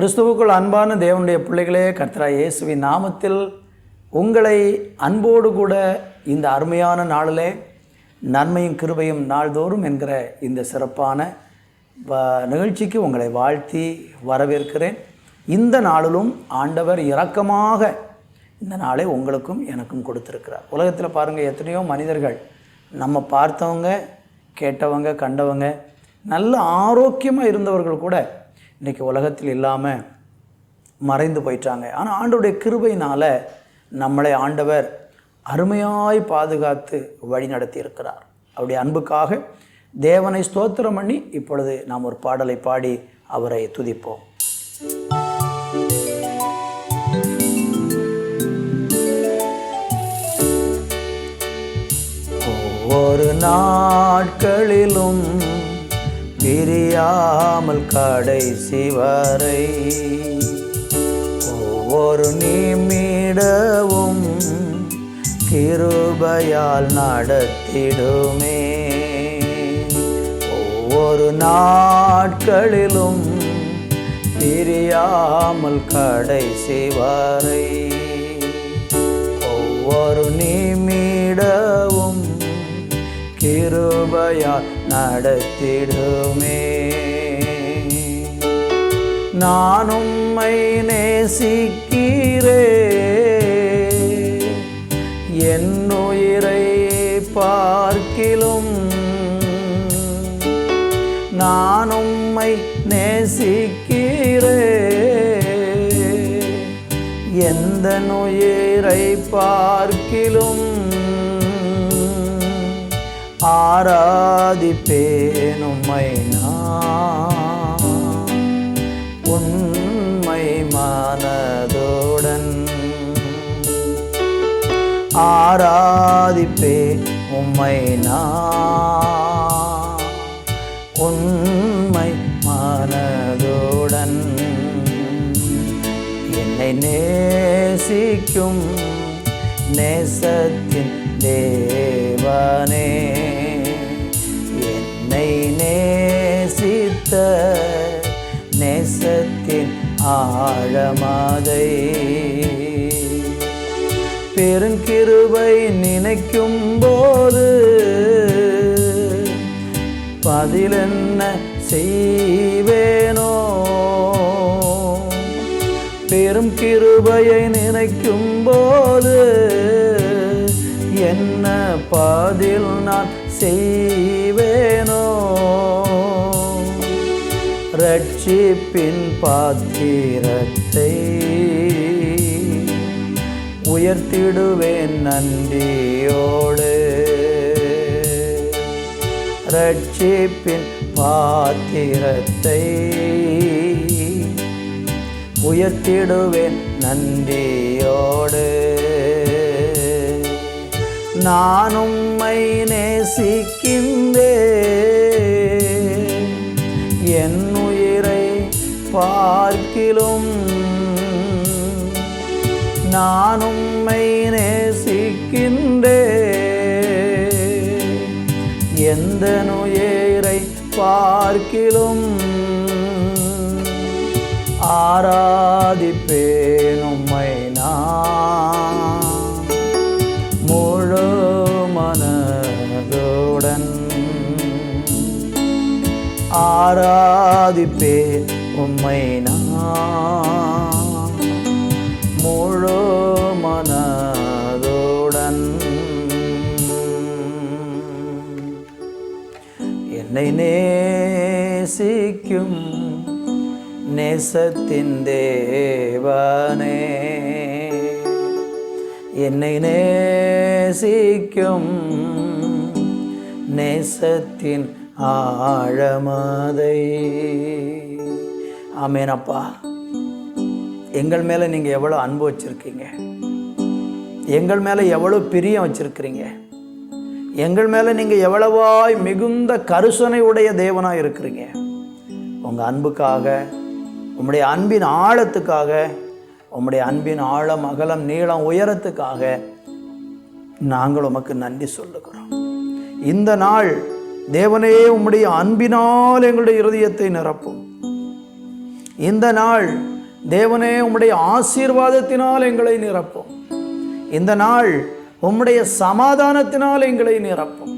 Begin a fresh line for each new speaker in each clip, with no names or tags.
கிறிஸ்துவுக்குள் அன்பான தேவனுடைய பிள்ளைகளே கர்த்தரா இயேசுவின் நாமத்தில் உங்களை அன்போடு கூட இந்த அருமையான நாளிலே நன்மையும் கிருபையும் நாள்தோறும் என்கிற இந்த சிறப்பான வ- நிகழ்ச்சிக்கு உங்களை வாழ்த்தி வரவேற்கிறேன். இந்த நாளிலும் ஆண்டவர் இரக்கமாக இந்த நாளை உங்களுக்கும் எனக்கும் கொடுத்துருக்கிறார். உலகத்தில் பாருங்கள் எத்தனையோ மனிதர்கள் நம்ம பார்த்தவங்க கேட்டவங்க கண்டவங்க நல்ல ஆரோக்கியமாக இருந்தவர்கள் கூட இன்றைக்கி உலகத்தில் இல்லாமல் மறைந்து போயிட்டாங்க. ஆனால் ஆண்டோடைய கிருபையினால் நம்மளை ஆண்டவர் அருமையாய் பாதுகாத்து வழி நடத்தி இருக்கிறார் அவருடைய அன்புக்காக தேவனை ஸ்தோத்திரம் பண்ணி இப்பொழுது நாம் ஒரு பாடலை பாடி அவரை துதிப்போம். ஒவ்வொரு நாட்களிலும் பிரியாமல் கடைசி வரை ஒவ்வொரு நிமிடவும் கிருபையால் நடத்திடுமே. ஒவ்வொரு நாட்களிலும் பிரியாமல் கடைசி வரை ஒவ்வொரு நிமிடவும் கிருபையால் நடத்திடுமே. நான் உம்மை நேசிக்கிறே. என் உயிரை பார்க்கிலும் நான் உம்மை நேசிக்கிறே. எந்த உயிரை பார்க்கிலும் ஆராதிப்பேன் உம்மை நான். உண்மை மனதுடன் ஆராதிப்பே உம்மை நான். உண்மை மனதுடன் என்னை நேசிக்கும் நேசத்தின் தேவனே. நேசித்த நேசத்தின் ஆழமாதை பெருங்கிருவை நினைக்கும் போது பதிலென்ன செய்வேனோ? பெரும் கிருபையை நினைக்கும் போது என்ன பதில் நான் செய்வேனோ ரட்சிப்பின் பாத்திரத்தை உயர்த்திடுவேன் நன்றியோடு. ரட்சிப்பின் பாத்திரத்தை உயர்த்திடுவேன் நன்றியோடு. நான் உம்மை நேசிக்கின்றே நான் உம்மை நேசிக்கின்றே எந்த நுயரை பார்க்கிலும் ஆராதிப்பேன் உம்மை நான். முழு மனதுடன் ஆராதிப்பேன் உம்மை நான். நேசிக்கும் நேசத்தின் தேவானே. என்னை நேசிக்கும் நேசத்தின் ஆழமாதை. ஆமேனப்பா. எங்கள் மேலே நீங்கள் எவ்வளோ அன்பு வச்சுருக்கீங்க. எங்கள் மேலே எவ்வளோ பிரியம் வச்சுருக்கிறீங்க. எங்கள் மேலே நீங்கள் எவ்வளவாய் மிகுந்த கருசனை உடைய தேவனாக இருக்கிறீங்க. உங்கள் அன்புக்காக உம்முடைய அன்பின் ஆழத்துக்காக உம்முடைய அன்பின் ஆழம் அகலம் நீளம் உயரத்துக்காக நாங்கள் உமக்கு நன்றி சொல்லுகிறோம். இந்த நாள் தேவனே உம்முடைய அன்பினால் எங்களுடைய இருதயத்தை நிரப்பும். இந்த நாள் தேவனே உம்முடைய ஆசீர்வாதத்தினால் எங்களை நிரப்பும். இந்த நாள் உம்முடைய சமாதானத்தினால் எங்களை நிரப்பும்.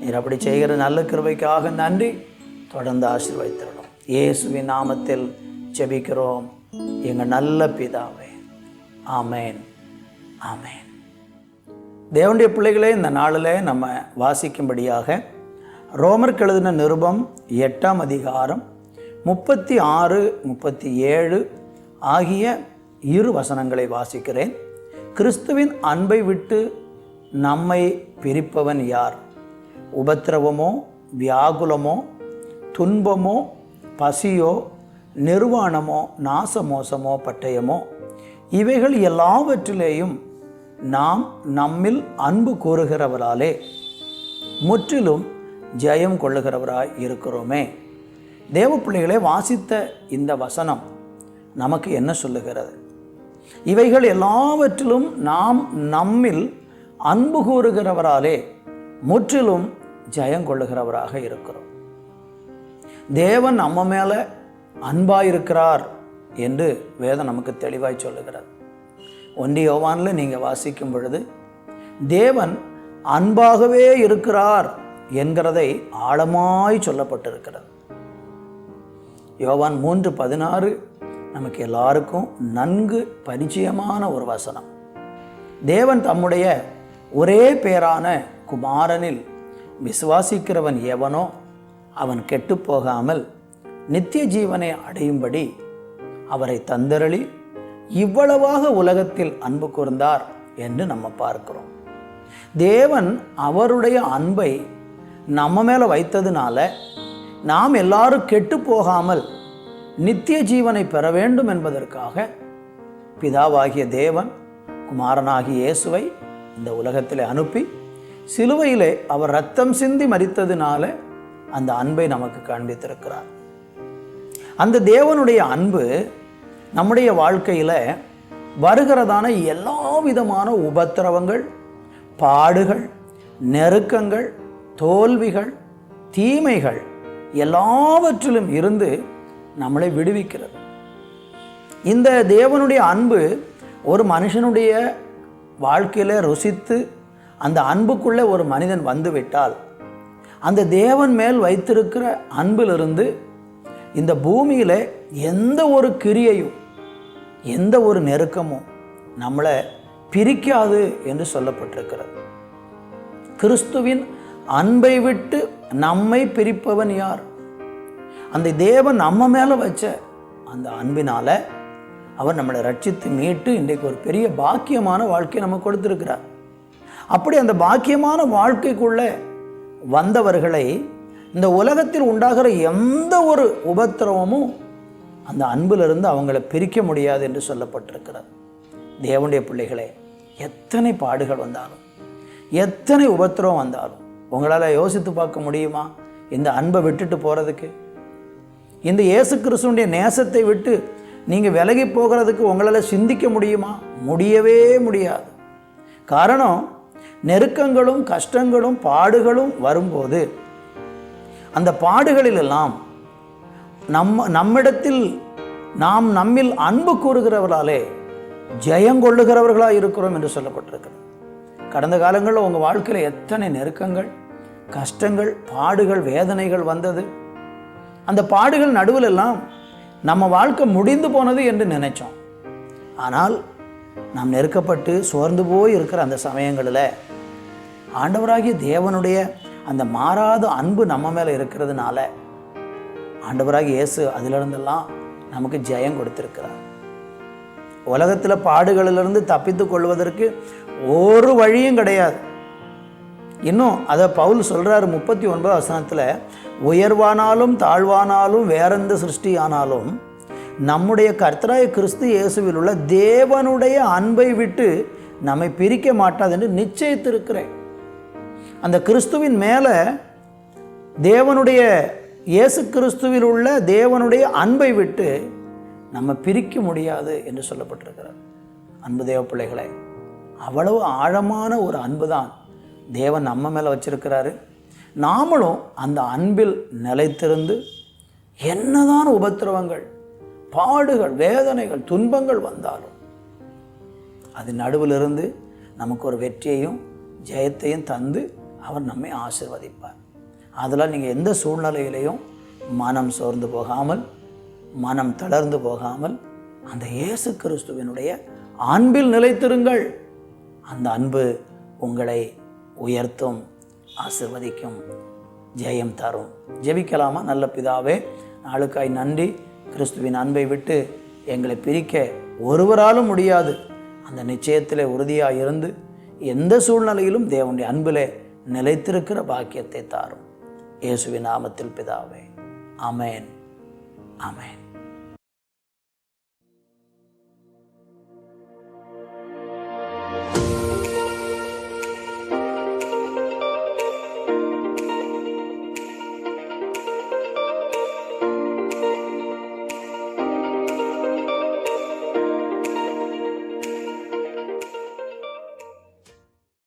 நீர் அப்படி செய்கிற நல்ல கிருபைக்காக நன்றி. தொடர்ந்து ஆசீர்வதித்திடணும் இயேசுவின் நாமத்தில் செபிக்கிறோம் எங்கள் நல்ல பிதாவே ஆமேன் ஆமேன். தேவனுடைய பிள்ளைகளே இந்த நாளில் நம்ம வாசிக்கும்படியாக ரோமர் எழுதின நிருபம் எட்டாம் அதிகாரம் முப்பத்தி ஆறு முப்பத்தி ஏழு ஆகிய இரு வசனங்களை வாசிக்கிறேன். கிறிஸ்துவின் அன்பை விட்டு நம்மை பிரிப்பவன் யார்? உபத்திரவமோ வியாகுலமோ துன்பமோ பசியோ நிர்வாணமோ நாசமோசமோ பட்டயமோ இவைகள் எல்லாவற்றிலேயும் நாம் நம்மில் அன்பு கூறுகிறவராலே முற்றிலும் ஜெயம் கொள்ளுகிறவராய் இருக்கிறோமே. தேவ பிள்ளைகளே வாசித்த இந்த வசனம் நமக்கு என்ன சொல்லுகிறது? இவைகள் எல்லாவற்றிலும் நாம் நம்மில் அன்பு கூறுகிறவராலே முற்றிலும் ஜெயம் கொள்ளுகிறவராக இருக்கிறோம். தேவன் நம்ம மேலே அன்பாயிருக்கிறார் என்று வேதம் நமக்கு தெளிவாய் சொல்லுகிறது. ஒன்றி யோவானில் நீங்கள் வாசிக்கும் பொழுது தேவன் அன்பாகவே இருக்கிறார் என்கிறதை ஆழமாய் சொல்லப்பட்டிருக்கிறது. யோவான் மூன்று பதினாறு நமக்கு எல்லாருக்கும் நன்கு பரிச்சயமான ஒரு வசனம். தேவன் தம்முடைய ஒரே பேரான குமாரனில் விசுவாசிக்கிறவன் எவனோ அவன் கெட்டுப்போகாமல் நித்திய ஜீவனை அடையும்படி அவரை தந்தரளி இவ்வளவாக உலகத்தில் அன்பு கூர்ந்தார் என்று நம்ம பார்க்கிறோம். தேவன் அவருடைய அன்பை நம்ம மேலே வைத்ததுனால நாம் எல்லாரும் கெட்டு போகாமல் நித்திய ஜீவனை பெற வேண்டும் என்பதற்காக பிதாவாகிய தேவன் குமாரனாகிய இயேசுவை இந்த உலகத்தில் அனுப்பி சிலுவையிலே அவர் ரத்தம் சிந்தி மறித்ததுனால அந்த அன்பை நமக்கு காண்பித்திருக்கிறார். அந்த தேவனுடைய அன்பு நம்முடைய வாழ்க்கையில் வருகிறதான எல்லா விதமான உபத்திரவங்கள் பாடுகள் நெருக்கங்கள் தோல்விகள் தீமைகள் எல்லாவற்றிலும் இருந்து நம்மளை விடுவிக்கிறது. இந்த தேவனுடைய அன்பு ஒரு மனுஷனுடைய வாழ்க்கையில் ருசித்து அந்த அன்புக்குள்ளே ஒரு மனிதன் வந்துவிட்டால் அந்த தேவன் மேல் வைத்திருக்கிற அன்பிலிருந்து இந்த பூமியில் எந்த ஒரு கிரியையும் எந்த ஒரு நெருக்கமும் நம்மளை பிரிக்காது என்று சொல்லப்பட்டிருக்கிறது. கிறிஸ்துவின் அன்பை விட்டு நம்மை பிரிப்பவன் யார்? அந்த தேவன் நம்ம மேலே வச்ச அந்த அன்பினால் அவர் நம்மளை ரட்சித்து மீட்டு இன்றைக்கு ஒரு பெரிய பாக்கியமான வாழ்க்கையை நம்ம கொடுத்துருக்கிறார். அப்படி அந்த பாக்கியமான வாழ்க்கைக்குள்ளே வந்தவர்களை இந்த உலகத்தில் உண்டாகிற எந்த ஒரு உபத்திரவமும் அந்த அன்பிலிருந்து அவங்கள பிரிக்க முடியாது என்று சொல்லப்பட்டிருக்கிறது. தேவனுடைய பிள்ளைகளே எத்தனை பாடுகள் வந்தாலும் எத்தனை உபத்திரவம் வந்தாலும் உங்களால் யோசித்து பார்க்க முடியுமா? இந்த அன்பை விட்டுட்டு போகிறதுக்கு இந்த இயேசு கிறிஸ்துவனுடைய நேசத்தை விட்டு நீங்கள் விலகி போகிறதுக்கு உங்களால் சிந்திக்க முடியுமா? முடியவே முடியாது. காரணம் நெருக்கங்களும் கஷ்டங்களும் பாடுகளும் வரும்போது அந்த பாடுகளிலெல்லாம் நம்ம நம்மிடத்தில் நாம் நம்மில் அன்பு கூறுகிறவர்களாலே ஜெயங்கொள்ளுகிறவர்களாக இருக்கிறோம் என்று சொல்லப்பட்டிருக்கிறது. கடந்த காலங்களில் உங்கள் வாழ்க்கையில் எத்தனை நெருக்கங்கள் கஷ்டங்கள் பாடுகள் வேதனைகள் வந்தது? அந்த பாடுகள் நடுவில் எல்லாம் நம்ம வாழ்க்கை முடிந்து போனது என்று நினைச்சோம். ஆனால் நாம் நெருக்கப்பட்டு சோர்ந்து போய் இருக்கிற அந்த சமயங்களில் ஆண்டவராகிய தேவனுடைய அந்த மாறாத அன்பு நம்ம மேலே இருக்கிறதுனால ஆண்டவராகிய இயேசு அதிலிருந்தெல்லாம் நமக்கு ஜெயம் கொடுத்துருக்கிறார். உலகத்தில் பாடுகளிலிருந்து தப்பித்து கொள்வதற்கு ஒரு வழியும் கிடையாது. இன்னும் அதை பவுல் சொல்கிறாரு முப்பத்தி ஒன்பது வசனத்தில் உயர்வானாலும் தாழ்வானாலும் வேறெந்த சிருஷ்டியானாலும் நம்முடைய கர்த்தராய கிறிஸ்து இயேசுவில் உள்ள தேவனுடைய அன்பை விட்டு நம்மை பிரிக்க மாட்டாது என்று நிச்சயித்திருக்கிறேன். அந்த கிறிஸ்துவின் மேலே தேவனுடைய இயேசு கிறிஸ்துவில் உள்ள தேவனுடைய அன்பை விட்டு நம்ம பிரிக்க முடியாது என்று சொல்லப்பட்டிருக்கிறார் அன்பு தேவ பிள்ளைகளை அவ்வளவு ஆழமான ஒரு அன்பு தான் தேவன் நம்ம மேலே வச்சிருக்கிறாரு. நாமளும் அந்த அன்பில் நிலைத்திருந்து என்னதான் உபத்திரவங்கள் பாடுகள் வேதனைகள் துன்பங்கள் வந்தாலும் அது நடுவிலிருந்து நமக்கு ஒரு வெற்றியையும் ஜெயத்தையும் தந்து அவர் நம்மை ஆசிர்வதிப்பார். அதெல்லாம் நீங்கள் எந்த சூழ்நிலையிலையும் மனம் சோர்ந்து போகாமல் மனம் தளர்ந்து போகாமல் அந்த இயேசு கிறிஸ்துவினுடைய அன்பில் நிலைத்திருங்கள். அந்த அன்பு உங்களை உயர்த்தும் ஆசிர்வதிக்கும் ஜெயம் தரும். ஜெபிக்கலாமா? நல்ல பிதாவே நாளுக்காய் நன்றி. கிறிஸ்துவின் அன்பை விட்டு எங்களை பிரிக்க ஒருவராலும் முடியாது. அந்த நிச்சயத்தில் உறுதியாக இருந்து எந்த சூழ்நிலையிலும் தேவனுடைய அன்பிலே நிலைத்திருக்கிற பாக்கியத்தை தாரும். இயேசுவின் நாமத்தில் பிதாவே. அமேன் அமேன்